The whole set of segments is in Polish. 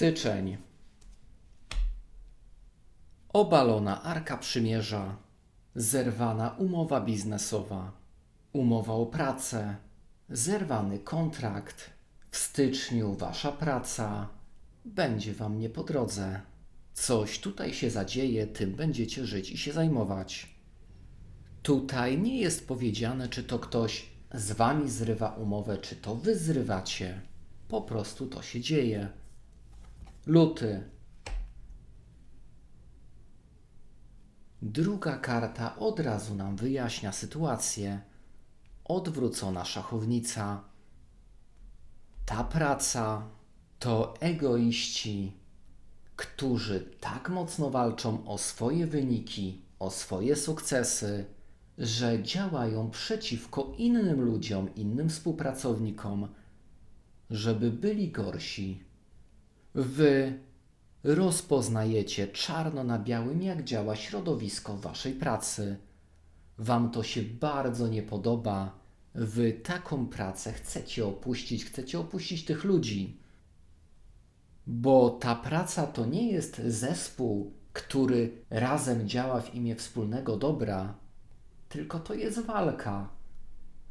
Styczeń. Obalona Arka Przymierza. Zerwana umowa biznesowa. Umowa o pracę. Zerwany kontrakt. W styczniu wasza praca będzie wam nie po drodze. Coś tutaj się zadzieje, tym będziecie żyć i się zajmować. Tutaj nie jest powiedziane, czy to ktoś z wami zrywa umowę, czy to wy zrywacie. Po prostu to się dzieje. Luty. Druga karta od razu nam wyjaśnia sytuację. Odwrócona szachownica. Ta praca to egoiści, którzy tak mocno walczą o swoje wyniki, o swoje sukcesy, że działają przeciwko innym ludziom, innym współpracownikom, żeby byli gorsi. Wy rozpoznajecie czarno na białym, jak działa środowisko waszej pracy. Wam to się bardzo nie podoba. Wy taką pracę chcecie opuścić, chcecie opuścić tych ludzi. Bo ta praca to nie jest zespół, który razem działa w imię wspólnego dobra, tylko to jest walka.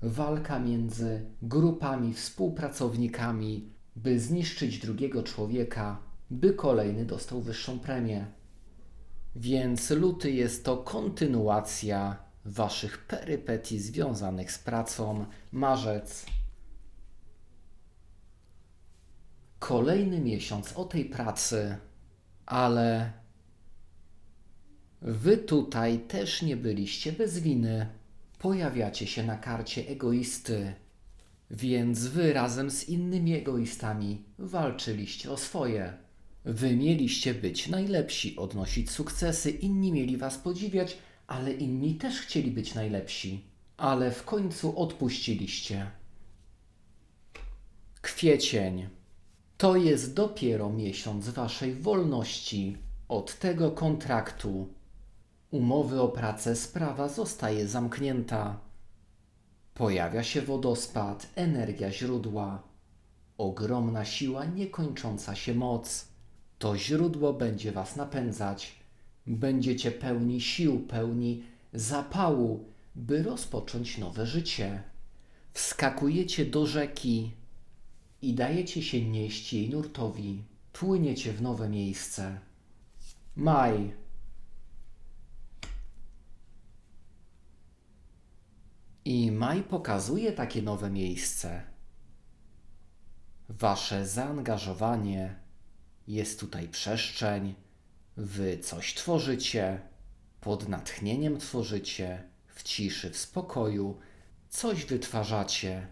Walka między grupami, współpracownikami, by zniszczyć drugiego człowieka, by kolejny dostał wyższą premię. Więc luty jest to kontynuacja waszych perypetii związanych z pracą. Marzec. Kolejny miesiąc o tej pracy, ale wy tutaj też nie byliście bez winy. Pojawiacie się na karcie egoisty, więc wy razem z innymi egoistami walczyliście o swoje. Wy mieliście być najlepsi, odnosić sukcesy, inni mieli was podziwiać, ale inni też chcieli być najlepsi. Ale w końcu odpuściliście. Kwiecień. To jest dopiero miesiąc waszej wolności od tego kontraktu. Umowy o pracę sprawa zostaje zamknięta. Pojawia się wodospad, energia źródła, ogromna siła, niekończąca się moc. To źródło będzie was napędzać. Będziecie pełni sił, pełni zapału, by rozpocząć nowe życie. Wskakujecie do rzeki i dajecie się nieść jej nurtowi. Płyniecie w nowe miejsce. Maj. I maj pokazuje takie nowe miejsce. Wasze zaangażowanie, jest tutaj przestrzeń, wy coś tworzycie, pod natchnieniem tworzycie, w ciszy, w spokoju, coś wytwarzacie.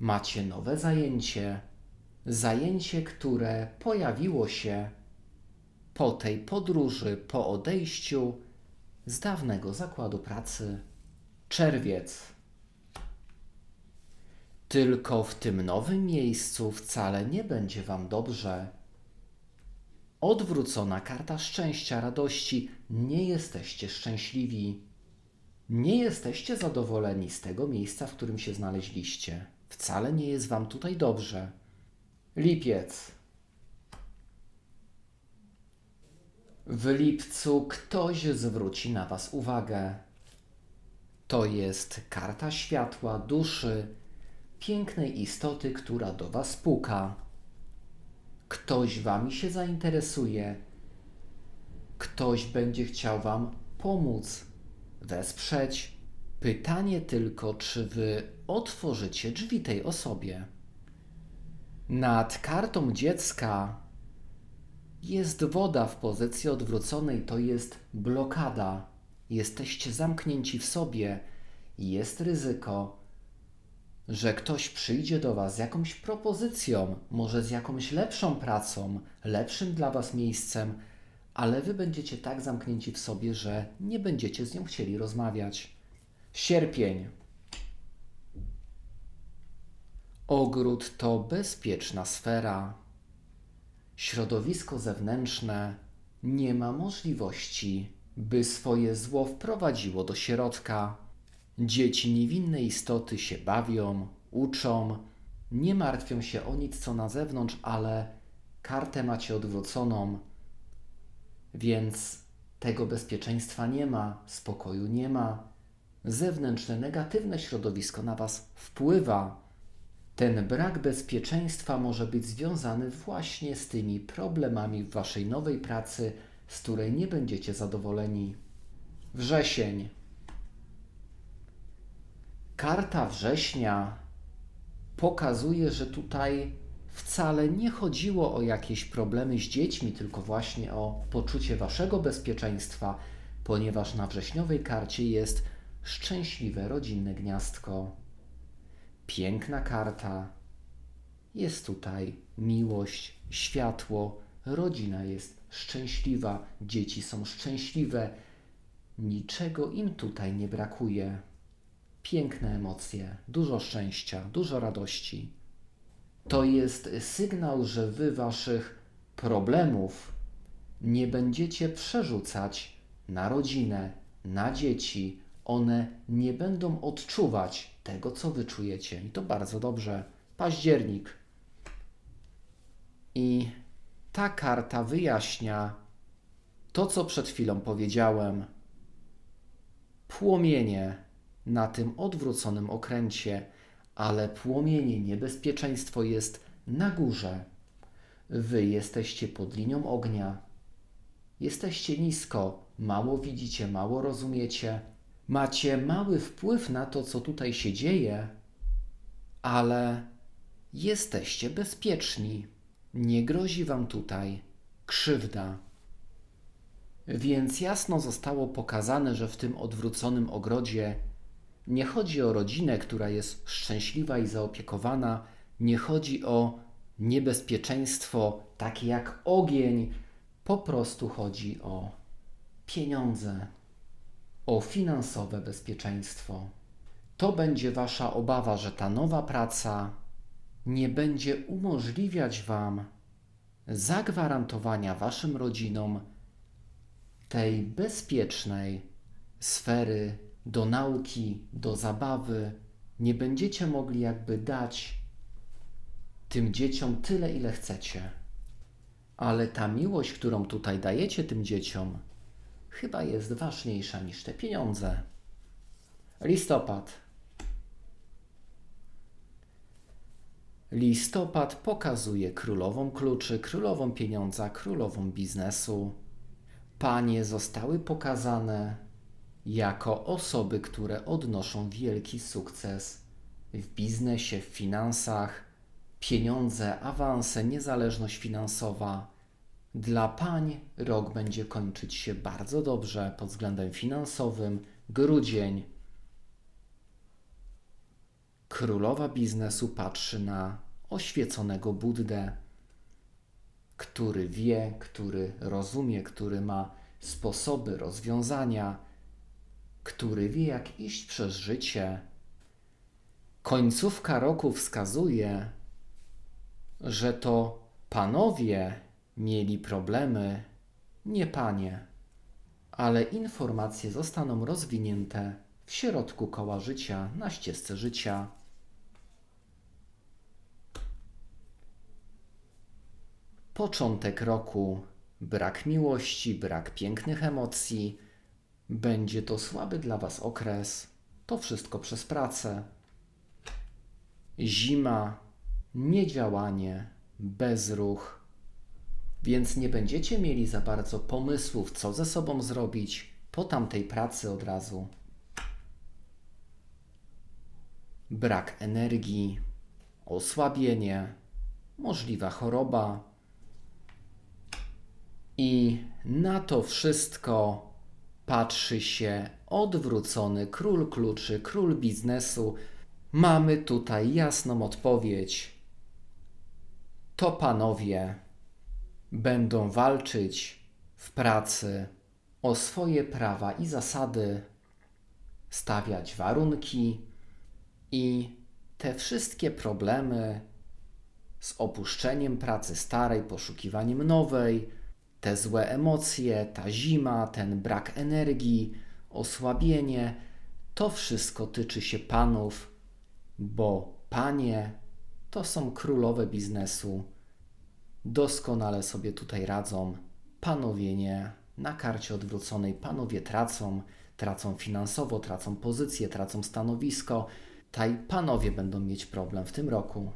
Macie nowe zajęcie, zajęcie, które pojawiło się po tej podróży, po odejściu z dawnego zakładu pracy. Czerwiec. Tylko w tym nowym miejscu wcale nie będzie Wam dobrze. Odwrócona karta szczęścia, radości. Nie jesteście szczęśliwi. Nie jesteście zadowoleni z tego miejsca, w którym się znaleźliście. Wcale nie jest Wam tutaj dobrze. Lipiec. W lipcu ktoś zwróci na Was uwagę. To jest karta światła, duszy, pięknej istoty, która do Was puka. Ktoś Wami się zainteresuje. Ktoś będzie chciał Wam pomóc, wesprzeć. Pytanie tylko, czy Wy otworzycie drzwi tej osobie. Nad kartą dziecka jest woda w pozycji odwróconej, to jest blokada. Jesteście zamknięci w sobie i jest ryzyko, że ktoś przyjdzie do Was z jakąś propozycją, może z jakąś lepszą pracą, lepszym dla Was miejscem, ale Wy będziecie tak zamknięci w sobie, że nie będziecie z nią chcieli rozmawiać. Sierpień. Ogród to bezpieczna sfera. Środowisko zewnętrzne nie ma możliwości, by swoje zło wprowadziło do środka. Dzieci niewinne istoty się bawią, uczą, nie martwią się o nic co na zewnątrz, ale kartę macie odwróconą, więc tego bezpieczeństwa nie ma, spokoju nie ma. Zewnętrzne, negatywne środowisko na Was wpływa. Ten brak bezpieczeństwa może być związany właśnie z tymi problemami w Waszej nowej pracy, z której nie będziecie zadowoleni. Wrzesień. Karta września pokazuje, że tutaj wcale nie chodziło o jakieś problemy z dziećmi, tylko właśnie o poczucie waszego bezpieczeństwa, ponieważ na wrześniowej karcie jest szczęśliwe rodzinne gniazdko. Piękna karta. Jest tutaj miłość, światło, rodzina jest szczęśliwa, dzieci są szczęśliwe. Niczego im tutaj nie brakuje. Piękne emocje, dużo szczęścia, dużo radości. To jest sygnał, że wy waszych problemów nie będziecie przerzucać na rodzinę, na dzieci. One nie będą odczuwać tego, co wy czujecie. I to bardzo dobrze. Październik. I ta karta wyjaśnia to, co przed chwilą powiedziałem. Płomienie na tym odwróconym okręcie, ale płomienie niebezpieczeństwo jest na górze. Wy jesteście pod linią ognia. Jesteście nisko, mało widzicie, mało rozumiecie. Macie mały wpływ na to, co tutaj się dzieje, ale jesteście bezpieczni. Nie grozi wam tutaj krzywda. Więc jasno zostało pokazane, że w tym odwróconym ogrodzie nie chodzi o rodzinę, która jest szczęśliwa i zaopiekowana, nie chodzi o niebezpieczeństwo takie jak ogień, po prostu chodzi o pieniądze, o finansowe bezpieczeństwo. To będzie Wasza obawa, że ta nowa praca nie będzie umożliwiać Wam zagwarantowania Waszym rodzinom tej bezpiecznej sfery do nauki, do zabawy. Nie będziecie mogli jakby dać tym dzieciom tyle, ile chcecie. Ale ta miłość, którą tutaj dajecie tym dzieciom, chyba jest ważniejsza niż te pieniądze. Listopad. Listopad pokazuje królową kluczy, królową pieniądza, królową biznesu. Panie zostały pokazane jako osoby, które odnoszą wielki sukces w biznesie, w finansach, pieniądze, awanse, niezależność finansowa. Dla pań rok będzie kończyć się bardzo dobrze pod względem finansowym. Grudzień. Królowa biznesu patrzy na oświeconego Buddę, który wie, który rozumie, który ma sposoby rozwiązania, który wie, jak iść przez życie. Końcówka roku wskazuje, że to panowie mieli problemy, nie panie, ale informacje zostaną rozwinięte w środku koła życia, na ścieżce życia. Początek roku, brak miłości, brak pięknych emocji, będzie to słaby dla Was okres. To wszystko przez pracę. Zima, niedziałanie, bezruch. Więc nie będziecie mieli za bardzo pomysłów, co ze sobą zrobić po tamtej pracy od razu. Brak energii, osłabienie, możliwa choroba. I na to wszystko patrzy się odwrócony król kluczy, król biznesu. Mamy tutaj jasną odpowiedź. To panowie będą walczyć w pracy o swoje prawa i zasady, stawiać warunki i te wszystkie problemy z opuszczeniem pracy starej, poszukiwaniem nowej, te złe emocje, ta zima, ten brak energii, osłabienie, to wszystko tyczy się panów, bo panie to są królowe biznesu. doskonale sobie tutaj radzą. Panowie nie. Na karcie odwróconej panowie tracą, tracą finansowo, tracą pozycję, tracą stanowisko. Taj panowie będą mieć problem w tym roku.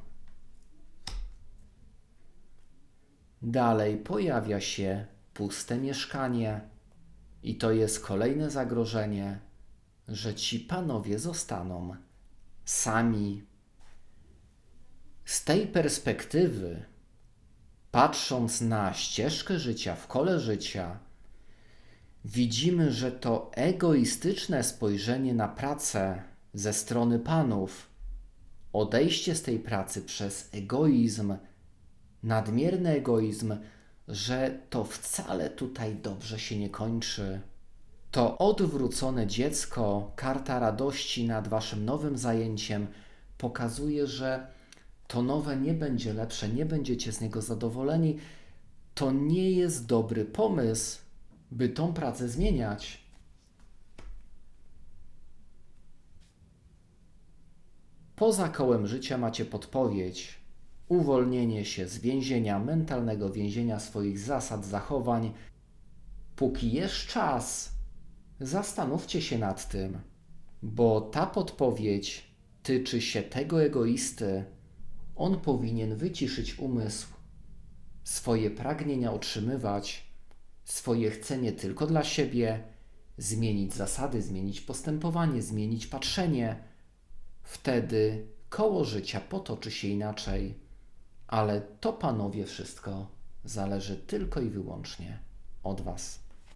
Dalej pojawia się puste mieszkanie, i to jest kolejne zagrożenie, że ci panowie zostaną sami. Z tej perspektywy, patrząc na ścieżkę życia, w kole życia, widzimy, że to egoistyczne spojrzenie na pracę ze strony panów, odejście z tej pracy przez egoizm, nadmierny egoizm, że to wcale tutaj dobrze się nie kończy. To odwrócone dziecko, karta radości nad waszym nowym zajęciem, pokazuje, że to nowe nie będzie lepsze, nie będziecie z niego zadowoleni. To nie jest dobry pomysł, by tą pracę zmieniać. Poza kołem życia macie podpowiedź. Uwolnienie się z więzienia, mentalnego więzienia swoich zasad, zachowań. Póki jest czas, zastanówcie się nad tym, bo ta podpowiedź tyczy się tego egoisty. On powinien wyciszyć umysł, swoje pragnienia otrzymywać, swoje chcenie tylko dla siebie, zmienić zasady, zmienić postępowanie, zmienić patrzenie. Wtedy koło życia potoczy się inaczej. Ale to, panowie, wszystko zależy tylko i wyłącznie od Was.